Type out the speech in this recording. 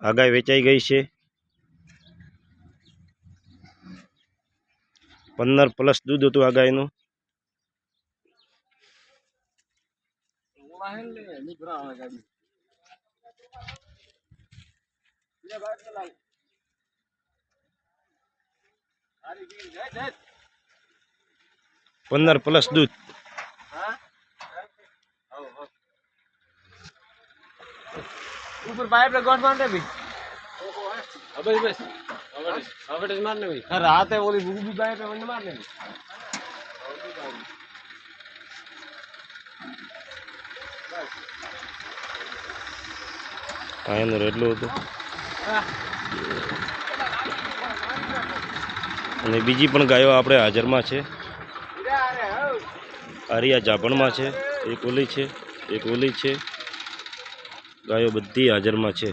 આ વેચાઈ ગઈ છે. પંદર પ્લસ દૂધ હતું આ પંદર પ્લસ દૂધ. ઉપર પાઇપ રે ગોઠ મારને ભાઈ. હવે બસ. હવે હવે મારને ભાઈ. હા રાતે ઓલી ભૂગી પાઇપ રે મને મારને ભાઈ. પાયાનું રેડલું હતું. અને બીજી પણ ગાયો આપણે હાજરમાં છે. આરિયા જાભણમાં છે. એક ઓલી છે એક ઓલી છે. ગાયો બધી હાજરમાં છે.